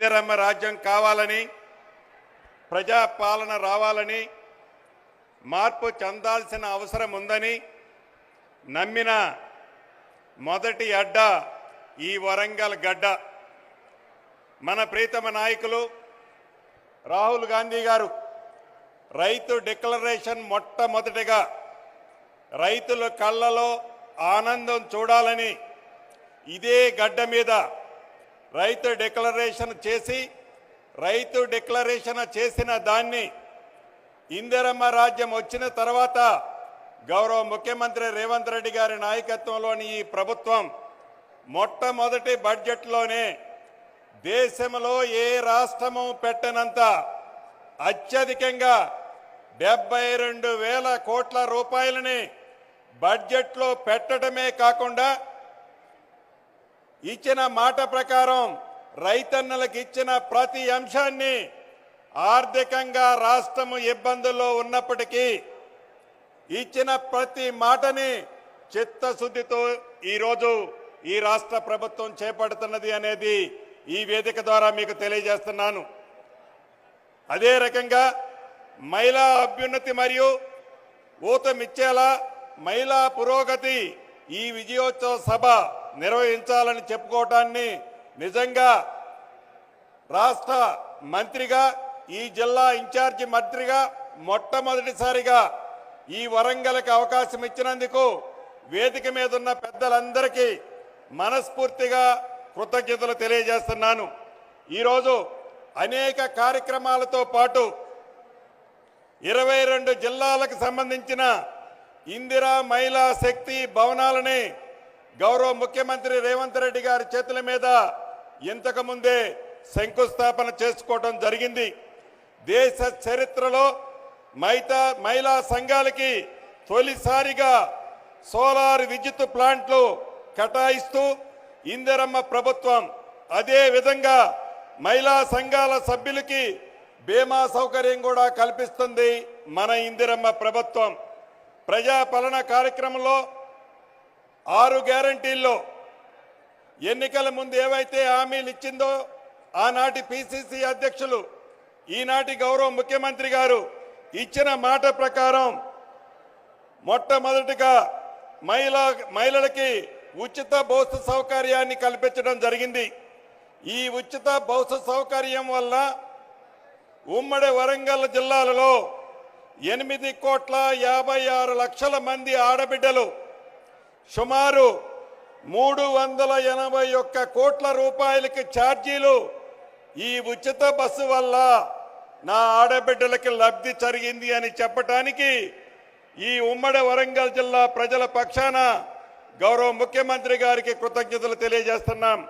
ఇందిరమ్మ రాజ్యం కావాలని ప్రజాపాలన రావాలని మార్పు చెందాల్సిన అవసరం ఉందని నమ్మిన మొదటి అడ్డ ఈ వరంగల్ గడ్డ. మన ప్రీతమ నాయకులు రాహుల్ గాంధీ గారు రైతు డిక్లరేషన్ మొట్టమొదటిగా రైతుల కళ్ళలో ఆనందం చూడాలని ఇదే గడ్డ మీద రైతు డిక్లరేషన్ చేసి రైతు డిక్లరేషన్ చేసిన దాన్ని ఇందిరమ్మ రాజ్యం వచ్చిన తర్వాత గౌరవ ముఖ్యమంత్రి రేవంత్ రెడ్డి గారి నాయకత్వంలోని ఈ ప్రభుత్వం మొట్టమొదటి బడ్జెట్లోనే దేశంలో ఏ రాష్ట్రము పెట్టనంత అత్యధికంగా డెబ్బై రెండు వేల కోట్ల రూపాయలని బడ్జెట్లో పెట్టడమే కాకుండా ఇచ్చిన మాట ప్రకారం రైతన్నలకు ఇచ్చిన ప్రతి అంశాన్ని ఆర్థికంగా రాష్ట్రము ఇబ్బందుల్లో ఉన్నప్పటికీ ఇచ్చిన ప్రతి మాటని చిత్తశుద్ధితో ఈరోజు ఈ రాష్ట్ర ప్రభుత్వం చేపడుతున్నది అనేది ఈ వేదిక ద్వారా మీకు తెలియజేస్తున్నాను. అదే రకంగా మహిళా అభ్యున్నతి మరియు ఊతమిచ్చేలా మహిళా పురోగతి ఈ విజయోత్సవ సభ నిర్వహించాలని చెప్పుకోవటాన్ని నిజంగా రాష్ట్ర మంత్రిగా ఈ జిల్లా ఇన్ఛార్జి మంత్రిగా మొట్టమొదటిసారిగా ఈ వరంగల్కి అవకాశం ఇచ్చినందుకు వేదిక మీద ఉన్న పెద్దలందరికీ మనస్ఫూర్తిగా కృతజ్ఞతలు తెలియజేస్తున్నాను. ఈరోజు అనేక కార్యక్రమాలతో పాటు ఇరవై రెండు జిల్లాలకు సంబంధించిన ఇందిరా మహిళా శక్తి భవనాలని గౌరవ ముఖ్యమంత్రి రేవంత్ రెడ్డి గారి చేతుల మీద ఇంతకు ముందే శంకుస్థాపన చేసుకోవడం జరిగింది. దేశ చరిత్రలో మైతా మహిళా సంఘాలకి తొలిసారిగా సోలార్ విద్యుత్ ప్లాంట్లు కేటాయిస్తూ ఇందిరమ్మ ప్రభుత్వం అదే విధంగా మహిళా సంఘాల సభ్యులకి బీమా సౌకర్యం కూడా కల్పిస్తుంది మన ఇందిరమ్మ ప్రభుత్వం. ప్రజాపాలన కార్యక్రమంలో ఆరు గ్యారంటీల్లో ఎన్నికల ముందు ఏవైతే హామీలు ఇచ్చిందో ఆనాటి పిసిసి అధ్యక్షులు ఈనాటి గౌరవ ముఖ్యమంత్రి గారు ఇచ్చిన మాట ప్రకారం మొట్టమొదటిగా మహిళా మహిళలకి ఉచిత బస్సు సౌకర్యాన్ని కల్పించడం జరిగింది. ఈ ఉచిత బస్సు సౌకర్యం వల్ల ఉమ్మడి వరంగల్ జిల్లాలలో ఎనిమిది కోట్ల యాభై ఆరు లక్షల మంది ఆడబిడ్డలు సుమారు మూడు వందల ఎనభై ఒక్క కోట్ల రూపాయలకి ఛార్జీలు ఈ ఉచిత బస్సు వల్ల నా ఆడబిడ్డలకి లబ్ధి జరిగింది అని చెప్పటానికి ఈ ఉమ్మడి వరంగల్ జిల్లా ప్రజల పక్షాన గౌరవ ముఖ్యమంత్రి గారికి కృతజ్ఞతలు తెలియజేస్తున్నాం.